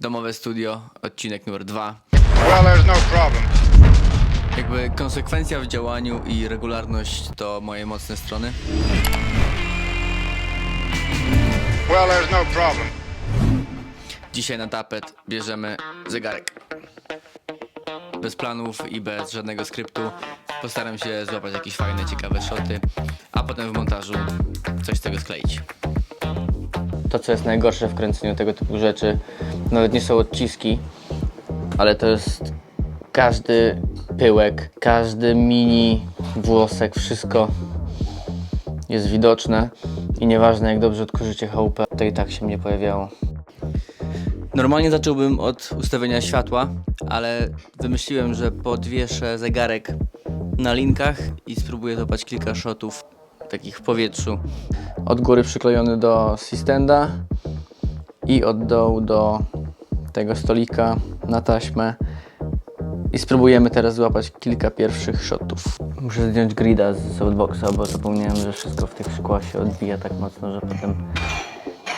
Domowe studio, odcinek numer dwa. Well, there's no problem. Jakby konsekwencja w działaniu i regularność to moje mocne strony. Well, there's no problem. Dzisiaj na tapet bierzemy zegarek. Bez planów i bez żadnego skryptu. Postaram się złapać jakieś fajne, ciekawe shoty, a potem w montażu coś z tego skleić. To, co jest najgorsze w kręceniu tego typu rzeczy, nawet nie są odciski, ale to jest każdy pyłek, każdy mini włosek, wszystko jest widoczne i nieważne jak dobrze odkurzycie chałupę, to i tak się nie pojawiało. Normalnie zacząłbym od ustawienia światła, ale wymyśliłem, że podwieszę zegarek na linkach i spróbuję złapać kilka shotów takich w powietrzu. Od góry przyklejony do Sistenda i od dołu do tego stolika na taśmę. I spróbujemy teraz złapać kilka pierwszych shotów. Muszę zdjąć grida z softboxa, bo zapomniałem, że wszystko w tych szkłach się odbija tak mocno, że potem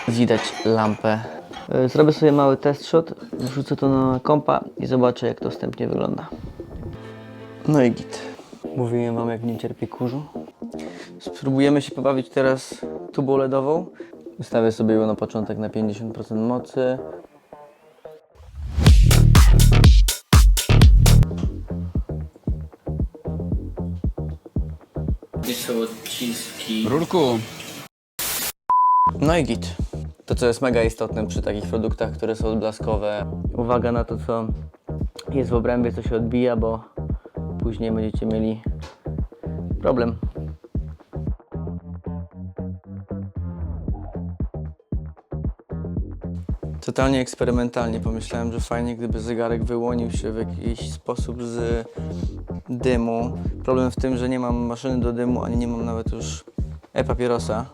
widać lampę. E, Zrobię sobie mały test shot, wrzucę to na kompa i zobaczę jak to wstępnie wygląda. No i git. Mówiłem wam jak nie cierpi kurzu. Spróbujemy się pobawić teraz tubą LEDową. Ustawię sobie ją na początek na 50% mocy. Gdzie są odciski? Rurku, No i git. To, co jest mega istotne przy takich produktach, które są odblaskowe. Uwaga na to, co jest w obrębie, co się odbija, bo później będziecie mieli problem. Totalnie eksperymentalnie pomyślałem, że fajnie, gdyby zegarek wyłonił się w jakiś sposób z dymu. Problem w tym, że nie mam maszyny do dymu, ani nie mam nawet już e-papierosa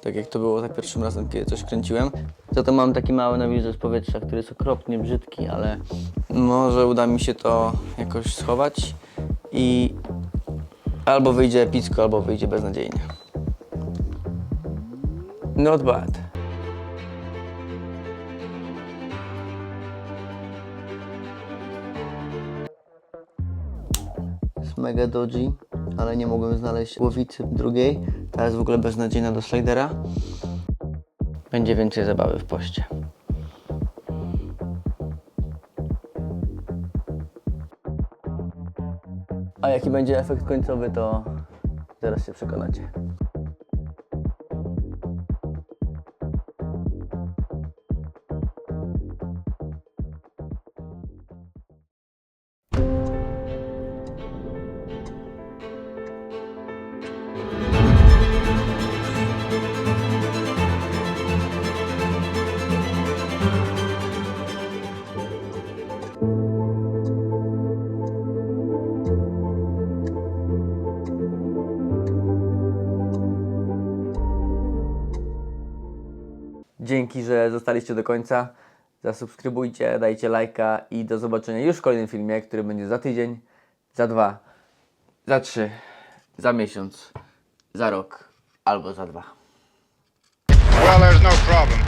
tak jak to było za pierwszym razem, kiedy coś kręciłem. Zatem mam taki mały nawilżacz powietrza, który jest okropnie brzydki, ale może uda mi się to jakoś schować i albo wyjdzie epicko, albo wyjdzie beznadziejnie. Not bad. Mega dodgy, ale nie mogłem znaleźć głowicy drugiej. Ta jest w ogóle beznadziejna do slidera. Będzie więcej zabawy w poście. A jaki będzie efekt końcowy, to zaraz się przekonacie. Dzięki, że zostaliście do końca. Zasubskrybujcie, dajcie lajka i do zobaczenia już w kolejnym filmie, który będzie za tydzień, za dwa, za trzy, za miesiąc, za rok albo za dwa. Well, there's no problem.